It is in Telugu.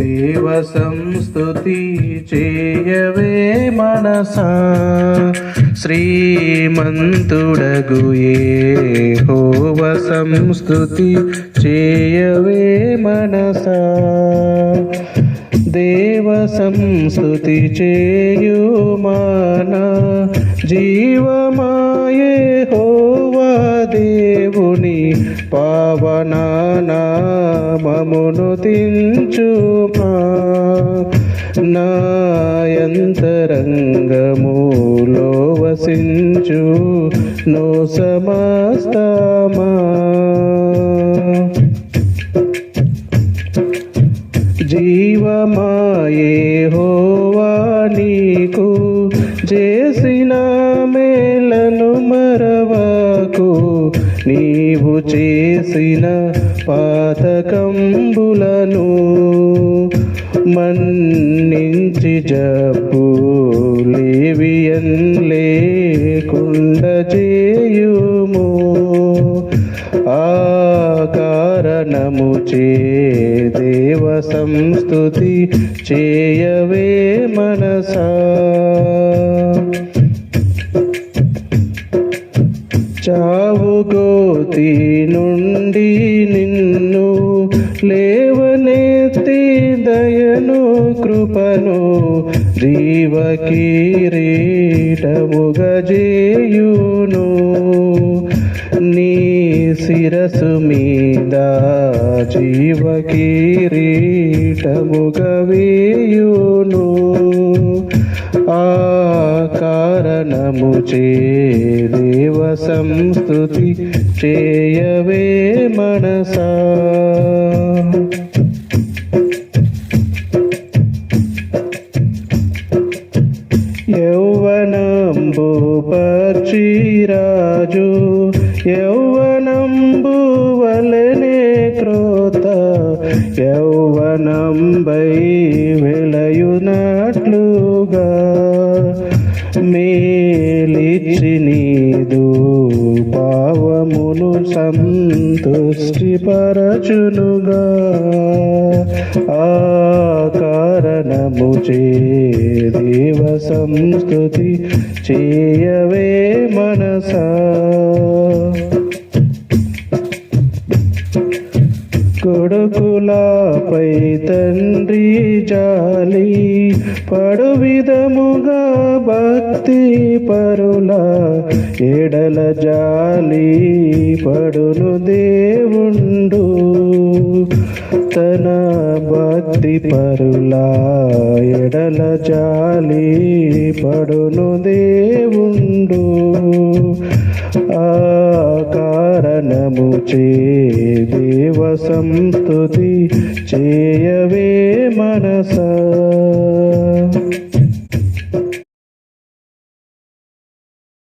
దేవ సంస్థుతి చేయవే మనసా. శ్రీమంతుడగు హోవ సంస్థుతి చేయవే మనసా. దేవ సంస్తుతి చేయుమాన జీవమాయే హోవ దేవుని నామమును తించుమా నాయంతరంగములో వసించు. నో సమస్తమా. జీవమాయే హోవా నీకు. చేసిన మేలను మరవకు. నీవు చేసిన పాతకంబులను మన్నించి జబ్బు లేవియన్ లేకుండ చేయుము. ఆ కారణము చే దేవ సంస్తుతి చేయవే మనసా. గోతి నుండి నిన్ను లేవనెత్తి దయను కృపను జీవ కిరీటముగా చేయును నీ శిరసు మీద జీవ కిరీటముగా వేయును ఆ కారణము చే సంస్థుతి చేయవే మనసా యౌవనంబు పర్చిరాజు యౌవనంబు వలనే క్రోత యౌవనంబై వెలయునట్లుగా మేలిచిని పావమును సంతుష్టిపరచునుగా ఆ కారణము చే దేవ సంస్కృతి చేయవే మనసా. కొడుకులపై తండ్రి జాలి పడు విధముగా భక్తి పరుల ఎడల జాలి పడును దేవుండు. తన భక్తి పరుల ఎడల జాలి పడును దేవుండు. ఆ కారణము చే దేవ సంస్తుతి చేయవే మనసా